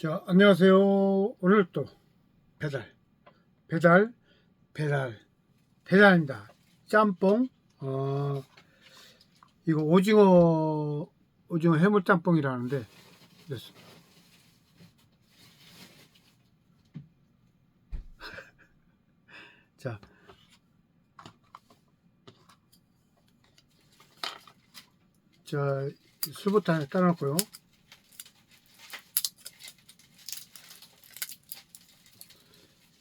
자, 안녕하세요. 오늘 또 배달, 배달, 배달, 배달입니다. 짬뽕, 어, 이거 오징어, 오징어 해물 짬뽕이라는데, 그래서 자, 자, 술부터 하나 따라놓고요.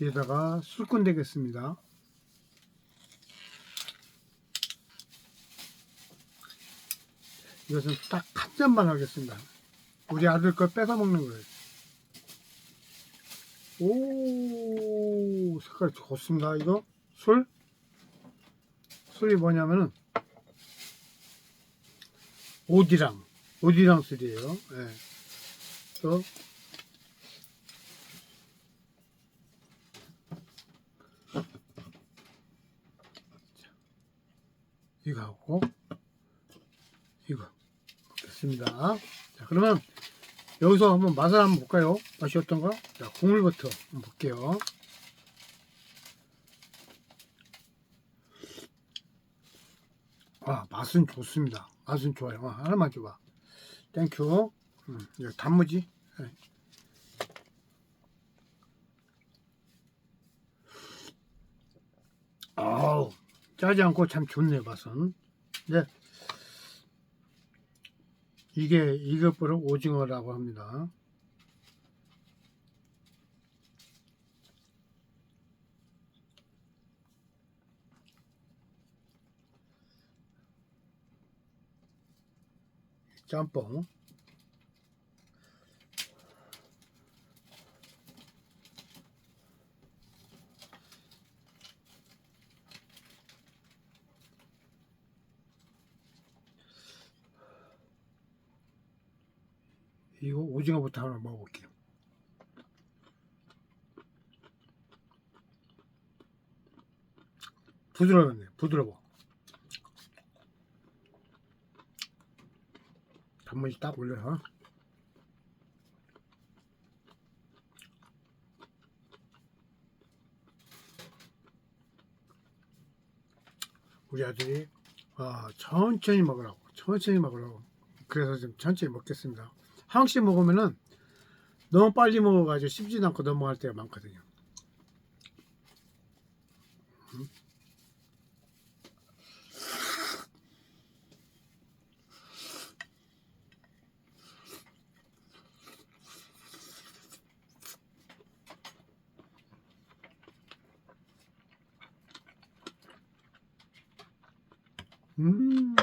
여기다가 술꾼 되겠습니다. 이것은 딱 한 잔만 하겠습니다. 우리 아들 걸 뺏어 먹는 거예요. 오, 색깔 좋습니다. 이거 술? 술이 뭐냐면은 오디랑, 오디랑 술이에요. 예. 또 이거 하고 이거 먹겠습니다. 자 그러면 여기서 한번 맛을 한번 볼까요? 맛이 어떤가? 자 국물부터 한번 볼게요. 아 맛은 좋습니다. 맛은 좋아요. 아, 하나만 줘봐. 땡큐. 음, 이거 단무지. 네. 아우 짜지 않고 참 좋네 맛은. 네. 이게 이것보다 오징어라고 합니다. 짬뽕. 이거 오징어부터 하나 먹어볼게요. 부드러웠네, 부드러워. 단무지 딱 올려서. 우리 아들이 아, 천천히 먹으라고, 천천히 먹으라고. 그래서 좀 천천히 먹겠습니다. 한씩 먹으면은 너무 빨리 먹어가지고 씹지도 않고 넘어갈 때가 많거든요. 음. 음.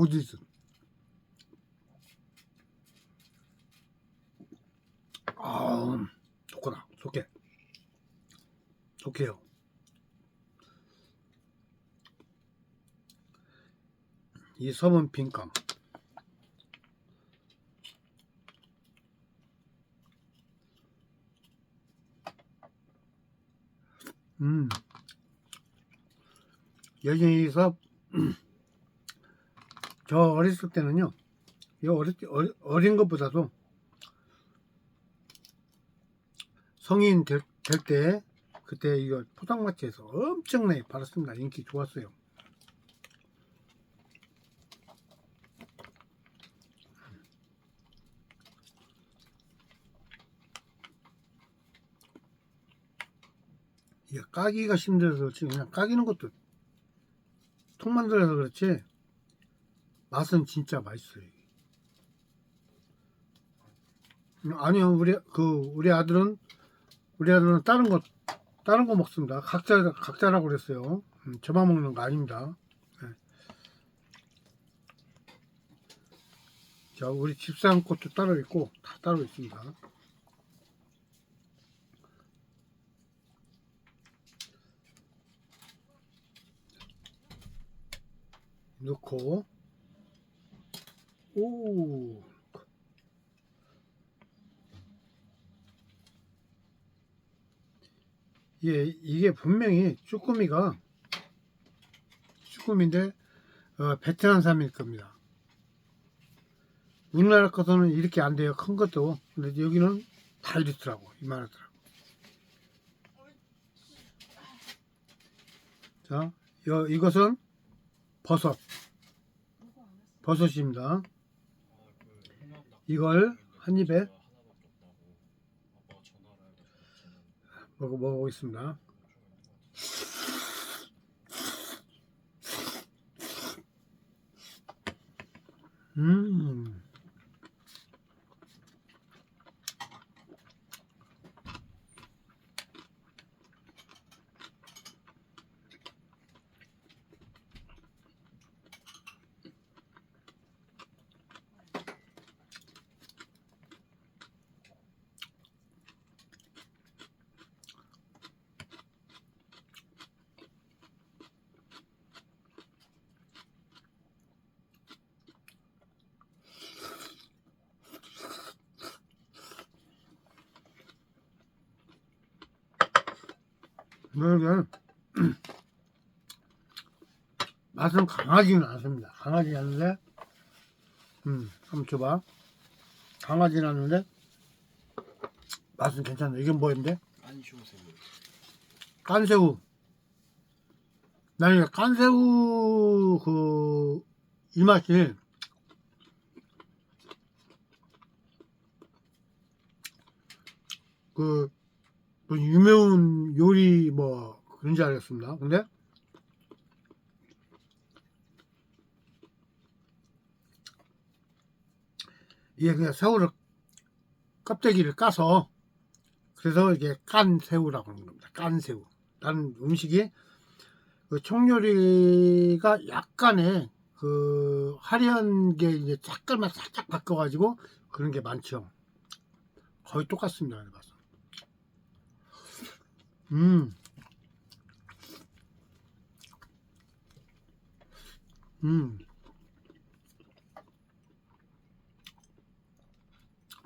어디서? 아, 좋구나. 좋게. 좋게요. 이 섬은 빈감. 음. 여기서 저 어렸을 때는요, 이 어릴 때, 어리- 어린 것보다도 성인 될, 될 때, 그때 이거 포장마차에서 엄청나게 팔았습니다. 인기 좋았어요. 이게 까기가 힘들어서 지금 그냥 까기는 것도 통 만들어서 그렇지 맛은 진짜 맛있어요. 음, 아니요, 우리 그 우리 아들은 우리 아들은 다른 거 다른 거 먹습니다. 각자 각자라고 그랬어요. 음, 저만 먹는 거 아닙니다. 네. 자, 우리 집사람 것도 따로 있고 다 따로 있습니다. 넣고 오 이게, 이게 분명히 쭈꾸미가 쭈꾸미인데 어, 베트남산일 겁니다. 우리나라 것은 이렇게 안 돼요. 큰 것도. 근데 여기는 다 이렇더라고. 이만하더라고. 자, 여, 이것은 버섯. 버섯입니다. 이걸 한 입에 먹어 먹어보겠습니다. 음. 이게 맛은 강하지는 않습니다. 강하지 않은데, 음, 한번 줘봐. 강하지는 않은데, 맛은 괜찮아. 이게 뭐인데? 안쇼새우 깐새우. 나는 깐새우, 그, 이 맛이, 그, 뭐 유명한 요리 뭐, 그런 줄 알았습니다. 근데, 이게 그냥 새우를, 껍데기를 까서, 그래서 이게 깐 새우라고 하는 겁니다. 깐 새우. 다른 음식이 그 총요리가 약간의 그 화려한 게 이제 색깔만 살짝 바꿔가지고 그런 게 많죠. 거의 똑같습니다. 음. 음.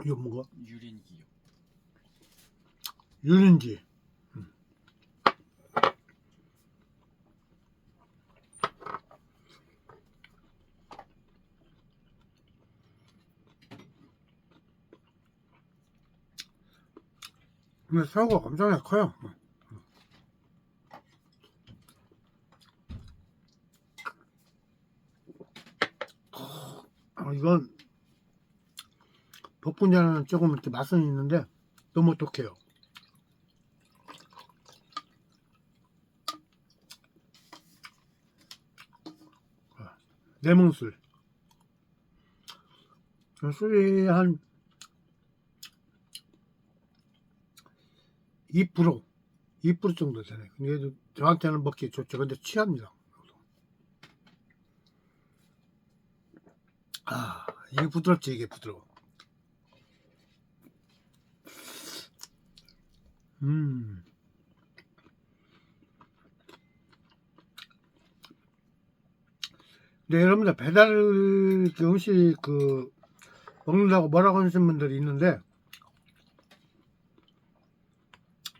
이거 뭐가? 유린기요 유린지. 음. 근데 새우가 엄청나게 커요. 아, 이건 복분자는 조금 이렇게 맛은 있는데 너무 독해요. 레몬술. 술이 한 2%, 2% 정도 되네. 근데 저한테는 먹기 좋죠. 근데 취합니다. 아, 이게 부드럽지, 이게 부드러워. 음. 네, 여러분들 배달 그 음식 그 먹는다고 뭐라고 하시는 분들이 있는데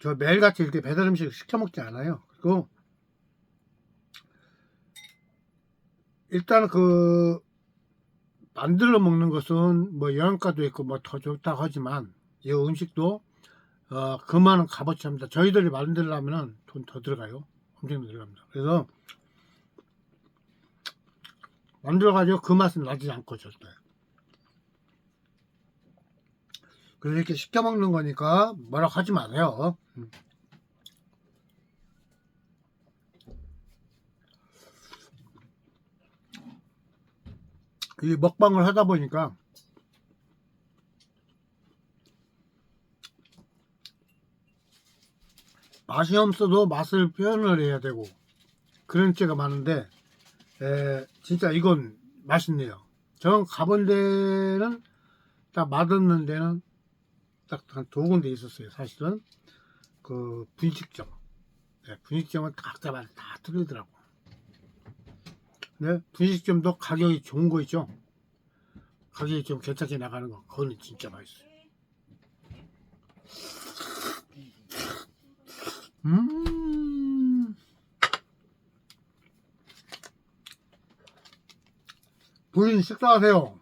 저 매일같이 이렇게 배달 음식 시켜 먹지 않아요. 그리고 일단 그 만들어 먹는 것은 뭐 영양가도 있고 뭐 더 좋다고 하지만 이 음식도 어 그만한 값어치 합니다. 저희들이 만들려면은 돈더 들어가요. 엄청 들어갑니다. 그래서 만들어가지고 그 맛은 나지 않고 절대. 그래서 이렇게 시켜 먹는 거니까 뭐라고 하지 마세요. 음. 이 먹방을 하다 보니까 맛이 없어도 맛을 표현을 해야 되고 그런 때가 많은데 에, 진짜 이건 맛있네요. 저는 가본 데는 딱 맛없는 데는 딱 한 두 군데 있었어요. 사실은 그 분식점, 네, 분식점은 각자마다 다 틀리더라고. 네, 분식점도 가격이 좋은 거 있죠. 가격이 좀 괜찮게 나가는 거, 그거는 진짜 맛있어요. 음. 부인 식사하세요.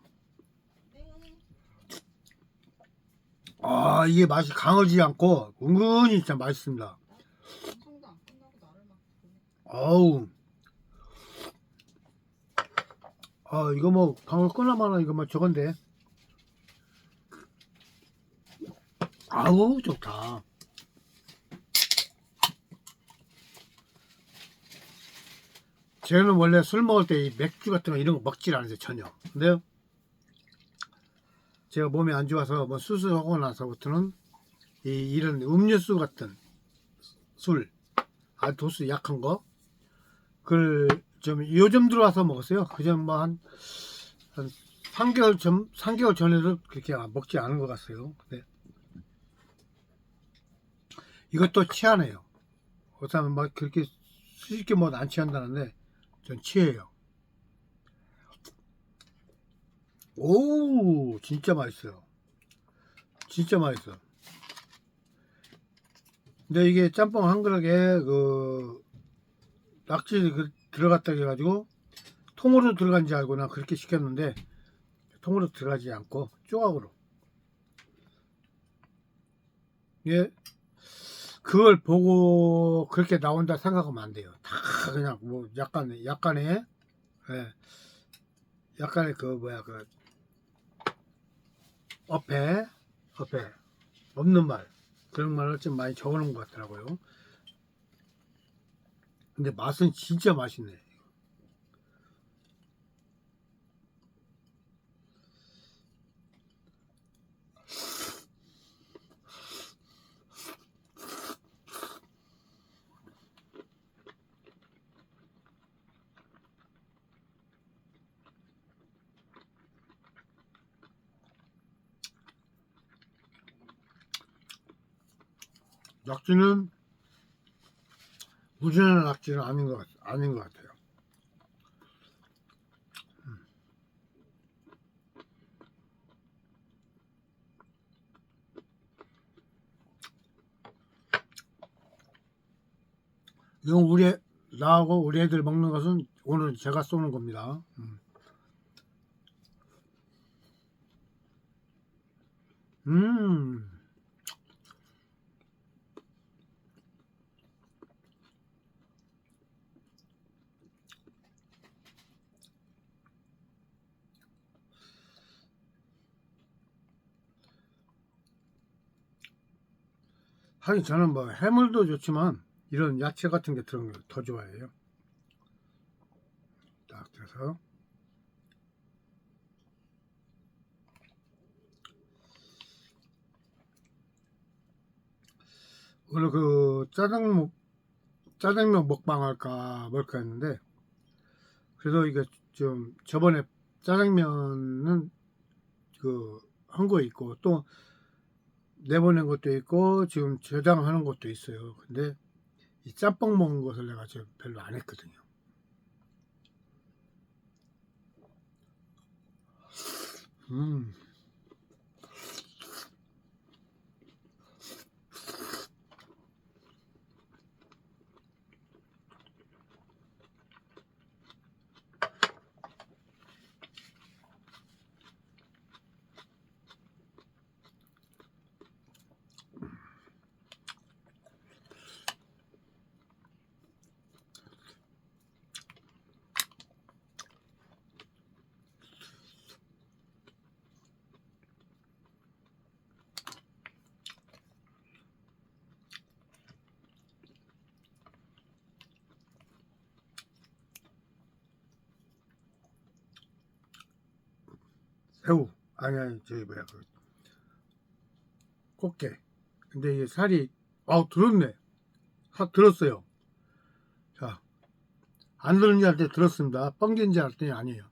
아, 이게 맛이 강하지 않고 은근히 진짜 맛있습니다. 아우. 아, 이거 뭐, 방울 끊어마나 이거 뭐 저건데. 아우, 좋다. 저는 원래 술 먹을 때 이 맥주 같은 거 이런 거 먹질 않으세요, 전혀. 근데 제가 몸이 안 좋아서 뭐 수술하고 나서부터는 이, 이런 음료수 같은 술, 아, 도수 약한 거, 그걸 좀 요즘 들어와서 먹었어요. 그전 뭐한 한 3개월 전 3개월 전에도 그렇게 먹지 않은 것 같아요. 근데 이것도 취하네요. 그 사람은 막 그렇게 쉽게 뭐 안 취한다는데 전 취해요. 오, 진짜 맛있어요. 진짜 맛있어. 근데 이게 짬뽕 한 그릇에 그 낙지 그 들어갔다 해가지고 통으로 들어간 줄 알고 나 그렇게 시켰는데 통으로 들어가지 않고 조각으로. 예. 그걸 보고 그렇게 나온다 생각하면 안 돼요. 다 그냥 뭐 약간 약간의 예. 약간의 그 뭐야 그 어폐 어폐. 없는 말. 그런 말을 좀 많이 적어놓은 것 같더라고요 근데 맛은 진짜 맛있네. 낙지는 무진한 낙지는 아닌 것 같, 아닌 것 같아요. 음. 이건 우리 애- 나하고 우리 애들 먹는 것은 오늘 제가 쏘는 겁니다. 음. 음. 하긴 저는 뭐 해물도 좋지만 이런 야채 같은 게 들어간 걸 더 좋아해요. 딱 돼서 오늘 그 짜장면 짜장면 먹방 할까 뭘까 했는데 그래도 이게 좀 저번에 짜장면은 그 한 거 있고 또 내보낸 것도 있고 지금 저장하는 것도 있어요. 근데 이 짬뽕 먹는 것을 내가 지금 별로 안 했거든요. 음. 새우. 아니 아니 저기 뭐야 그 꽃게. 근데 이게 살이 아우 들었네. 사 들었어요. 자안 들은지 할 때 들었습니다. 뻥진지 할 때는 아니에요.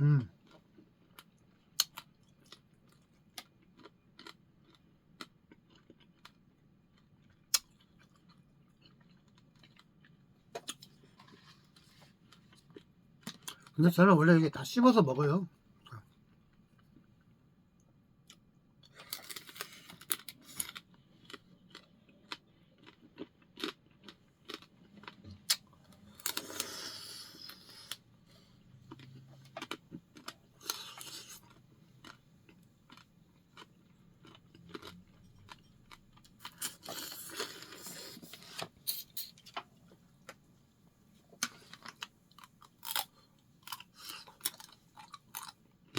음 근데 저는 원래 이게 다 씹어서 먹어요.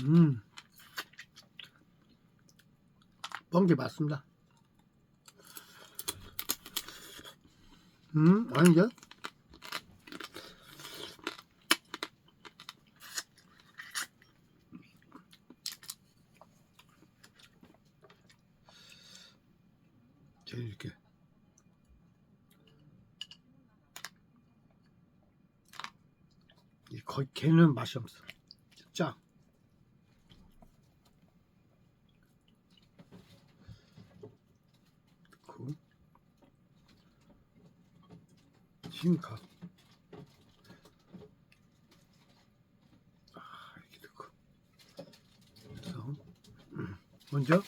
음. 뻥게 맞습니다. 음? 자, 이렇게. 이 거의 걔는 맛이 없어. 짜. 넣고 흰 가 아 이렇게 넣고. 음, 먼저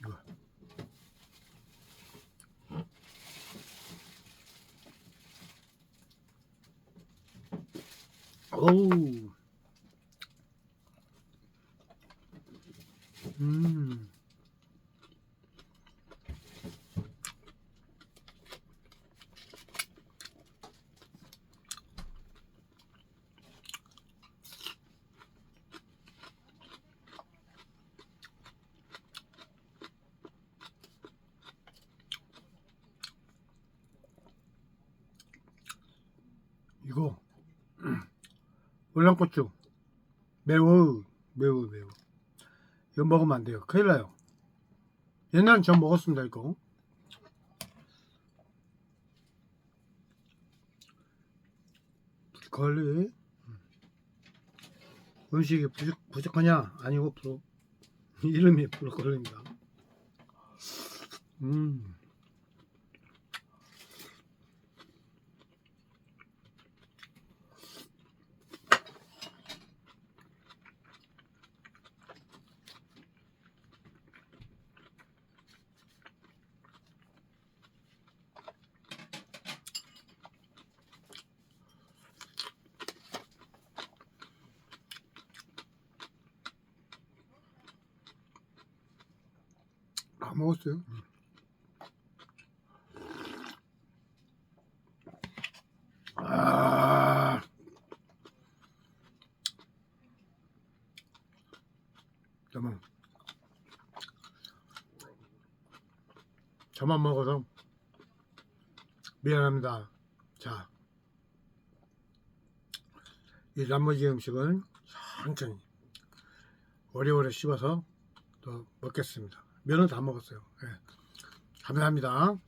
이거 오우 음 이거 월남고추. 매워 매워 매워. 이거 먹으면 안 돼요. 큰일 나요. 옛날엔 전 먹었습니다 이거. 걸리 음식이 부족, 부족하냐? 아니고 부족 이름이 브로콜리입니다. 음 다 먹었어요. 아, 잠깐만. 저만 먹어서 미안합니다. 자, 이 나머지 음식은 천천히 오래오래 씹어서 또 먹겠습니다. 면은 다 먹었어요. 예. 감사합니다.